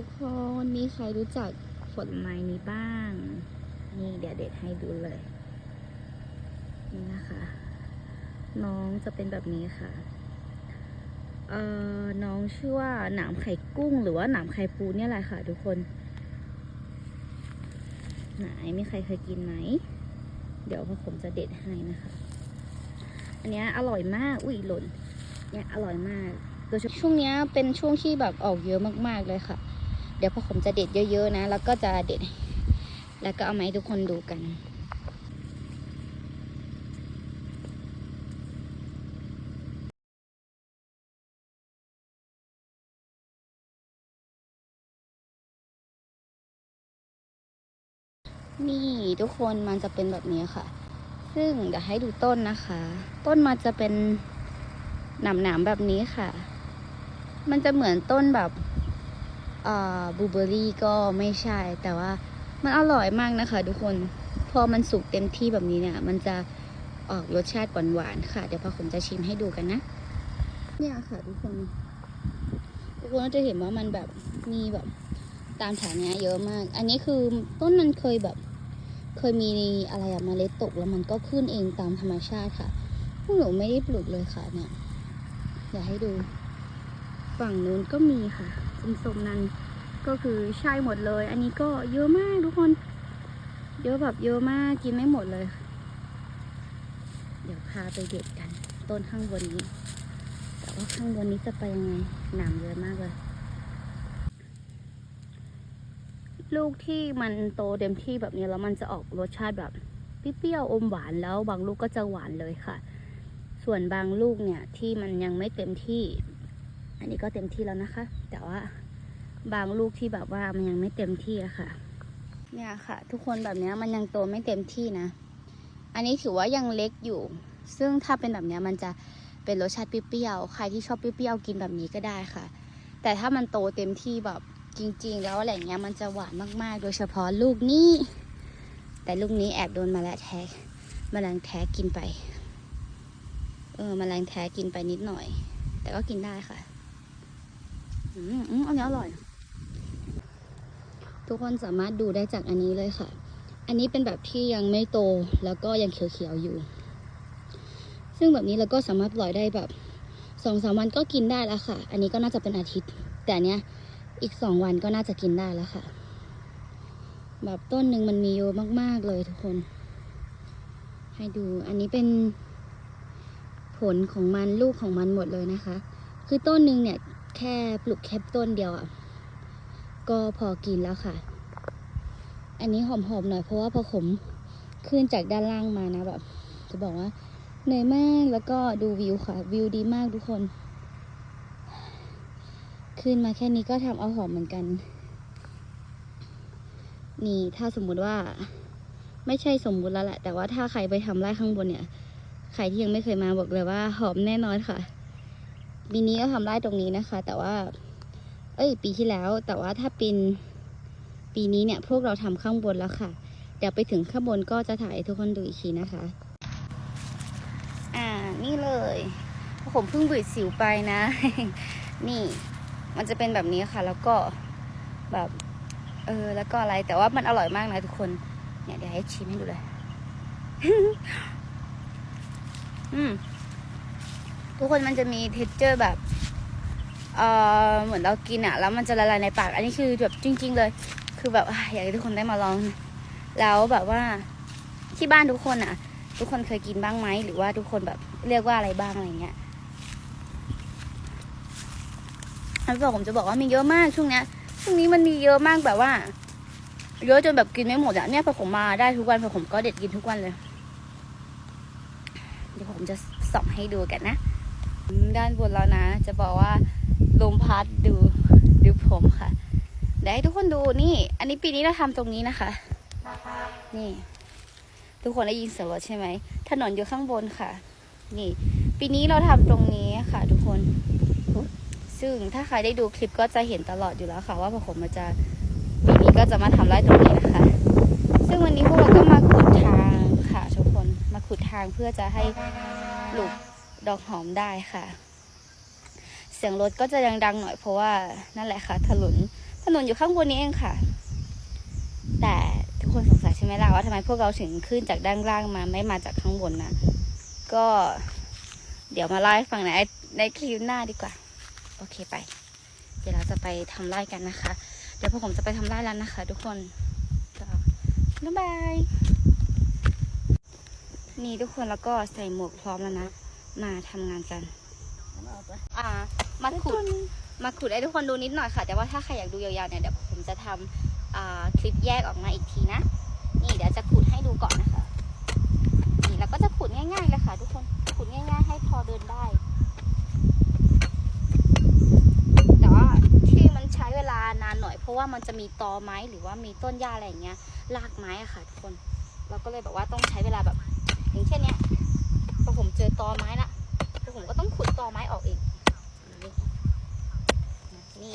ทุกคนมีใครรู้จักผลไม้นี้บ้าง นี่เดี๋ยวเด็ดให้ดูเลย นี่นะคะ น้องจะเป็นแบบนี้ค่ะ เอ่อ น้องชื่อว่าหนามไข่กุ้ง หรือว่าหนามไข่ปูเนี่ยแหละค่ะ ทุกคน ไหนมีใครเคยกินไหม เดี๋ยวพ่อผมจะเด็ดให้นะคะ อันเนี้ยอร่อยมาก อุ้ยหล่น เนี่ยอร่อยมากโดยช่วงเนี้ยเป็นช่วงที่แบบออกเยอะมากๆเลยค่ะ เดี๋ยวพ่อผมจะเด็ดเยอะๆนะ แล้วก็จะเด็ด แล้วก็เอามาให้ทุกคนดูกันนี่ทุกคนมันจะเป็นแบบนี้ค่ะ ซึ่งเดี๋ยวให้ดูต้นนะคะ ต้นมันจะเป็นหนามๆแบบนี้ค่ะ มันจะเหมือนต้นแบบ บูเบอรี่ก็ไม่ใช่ แต่ว่ามันอร่อยมากนะคะทุกคนพอมันสุกเต็มที่แบบนี้เนี่ย มันจะออกรสชาติหวานๆค่ะ เดี๋ยวพอผมจะชิมให้ดูกันนะ เนี่ยค่ะทุกคนทุกคนก็จะเห็นว่ามันแบบมีแบบตามแถวเนี้ยเยอะมาก อันนี้คือต้นมันเคยแบบ เคยมีอะไรอะเมล็ดตกแล้วมันก็ขึ้นเองตามธรรมชาติค่ะพวกหนูไม่ได้ปลูกเลยค่ะเนี่ย อยากให้ดู ฝั่งนู้นก็มีค่ะ ส้มนั้นก็คือใช่หมดเลย อันนี้ก็เยอะมากทุกคน เยอะแบบเยอะมากกินไม่หมดเลย เดี๋ยวพาไปเด็ดกัน ต้นข้างบนนี้ แต่ว่าข้างบนนี้จะไปยังไงหนามเยอะมากเลย ลูกที่มันโตเต็มที่แบบนี้แล้วมันจะออกรสชาติแบบเปรี้ยวอมหวานแล้วบางลูกก็จะหวานเลยค่ะ ส่วนบางลูกเนี่ยที่มันยังไม่เต็มที่ อันนี้ก็เต็มที่แล้วนะคะ แต่ว่าบางลูกที่แบบว่ามันยังไม่เต็มที่อะค่ะ เนี่ยค่ะ ทุกคนแบบเนี้ยมันยังโตไม่เต็มที่นะ อันนี้ถือว่ายังเล็กอยู่ ซึ่งถ้าเป็นแบบเนี้ยมันจะเป็นรสชาติเปรี้ยวๆใครที่ชอบเปรี้ยวๆกินแบบนี้ก็ได้ค่ะ แต่ถ้ามันโตเต็มที่แบบจริง ๆ แล้วอะไรเงี้ยมันจะหวานมากๆ โดยเฉพาะลูกนี้ แต่ลูกนี้แอบโดนมาแล้วแท้แมลงแท้กินไป เออแมลงแท้กินไปนิดหน่อย แต่ก็กินได้ค่ะ อืมอันนี้อร่อย ทุกคนสามารถดูได้จากอันนี้เลยค่ะ อันนี้เป็นแบบที่ยังไม่โตแล้วก็ยังเขียวๆอยู่ ซึ่งแบบนี้เราก็สามารถปล่อยได้แบบสองสามวันก็กินได้แล้วค่ะ อันนี้ก็น่าจะเป็นอาทิตย์ แต่เนี้ยอีกสองวันก็น่าจะกินได้แล้วค่ะ แบบต้นหนึ่งมันมีเยอะมาก ๆเลยทุกคน ให้ดู อันนี้เป็นผลของมันลูกของมันหมดเลยนะคะ คือต้นหนึ่งเนี่ย แค่ปลูกแค่ต้นเดียวอะ ก็พอกินแล้วค่ะ อันนี้หอมๆหน่อยเพราะว่าพอผมขึ้นจากด้านล่างมานะแบบ จะบอกว่าเหนื่อยมากแล้วก็ดูวิวค่ะ วิวดีมากทุกคน ขึ้นมาแค่นี้ก็ทำเอาหอมเหมือนกัน นี่ถ้าสมมุติว่าไม่ใช่สมมุติแล้วแหละ แต่ว่าถ้าใครไปทำไร่ข้างบนเนี่ย ใครที่ยังไม่เคยมาบอกเลยว่าหอมแน่นอนค่ะ ปีนี้ก็ทำไร่ตรงนี้นะคะ แต่ว่า เอ้ย ปีที่แล้ว แต่ว่าถ้าเป็นปีนี้เนี่ย พวกเราทำข้างบนแล้วค่ะ เดี๋ยวไปถึงข้างบนก็จะถ่ายทุกคนดูอีกทีนะคะ อ่า นี่เลยผมเพิ่งบืดสิวไปนะ นี่ มันจะเป็นแบบนี้ค่ะ แล้วก็แบบ เออ แล้วก็อะไร แต่ว่ามันอร่อยมากนะทุกคน เนี่ยเดี๋ยวให้ชิมให้ดูเลย อืม ทุกคนมันจะมีเท็กเจอร์แบบเออเหมือนเรากินอะแล้วมันจะละลายในปาก อันนี้คือแบบจริง ๆ เลย คือแบบอยากให้ทุกคนได้มาลอง แล้วแบบว่าที่บ้านทุกคนอะทุกคนเคยกินบ้างไหมหรือว่าทุกคนแบบเรียกว่าอะไรบ้างอะไรเงี้ยแล้วบอกผมจะบอกว่ามีเยอะมากช่วงเนี้ยช่วงนี้มันมีเยอะมากแบบว่า เยอะจนแบบกินไม่หมดอะเนี่ยพอผมมาได้ทุกวันพอผมก็เด็ดกินทุกวันเลย เดี๋ยวผมจะส่องให้ดูกันนะ ด้านบนแล้วนะ จะบอกว่าลมพัดดูดูผมค่ะเดี๋ยวให้ทุกคนดูนี่ อันนี้ปีนี้เราทำตรงนี้นะคะ นี่ ทุกคนได้ยินเสียงรถใช่ไหมถนนอยู่ข้างบนค่ะ นี่ ปีนี้เราทำตรงนี้ค่ะ ทุกคน ซึ่งถ้าใครได้ดูคลิปก็จะเห็นตลอดอยู่แล้วค่ะ ว่าพอผมมาจะปีนี้ก็จะมาทำไร่ตรงนี้นะคะ ซึ่งวันนี้พวกเราก็มาขุดทางค่ะ ทุกคนมาขุดทางเพื่อจะให้ปลูก ดอกหอมได้ค่ะ เสียงรถก็จะดังๆหน่อยเพราะว่านั่นแหละค่ะ ถนนถนนอยู่ข้างบนนี้เองค่ะ แต่ทุกคนสงสัยใช่ไหมล่ะว่าทำไมพวกเราถึงขึ้นจากด้านล่างมาไม่มาจากข้างบนนะก็ เดี๋ยวมาเล่าให้ฟังในในคลิปหน้าดีกว่า โอเคไป เดี๋ยวเราจะไปทำไร่กันนะคะ เดี๋ยวพวกผมจะไปทำไร่แล้วนะคะ ทุกคนก็บ๊ายบายนี่ทุกคนแล้วก็ใส่หมวกพร้อมแล้วนะ มาทำงานกัน อ่า มาขุด มาขุดให้ทุกคนดูนิดหน่อยค่ะ แต่ว่าถ้าใครอยากดูยาวๆเนี่ยเดี๋ยวผมจะทำอ่าคลิปแยกออกมาอีกทีนะ นี่เดี๋ยวจะขุดให้ดูก่อนนะคะ นี่แล้วก็จะขุดง่ายๆเลยค่ะ ทุกคน ขุดง่าย ๆ ให้พอเดินได้ แต่ว่าที่มันใช้เวลานานหน่อย เพราะว่ามันจะมีตอไม้หรือว่ามีต้นหญ้าอะไรอย่างเงี้ย รากไม้อะค่ะ ทุกคน เราก็เลยแบบว่าต้องใช้เวลาแบบอย่างเช่นเนี้ย พอผมเจอตอไม้ละพวกผมก็ต้องขุดตอไม้ออกอีก นี่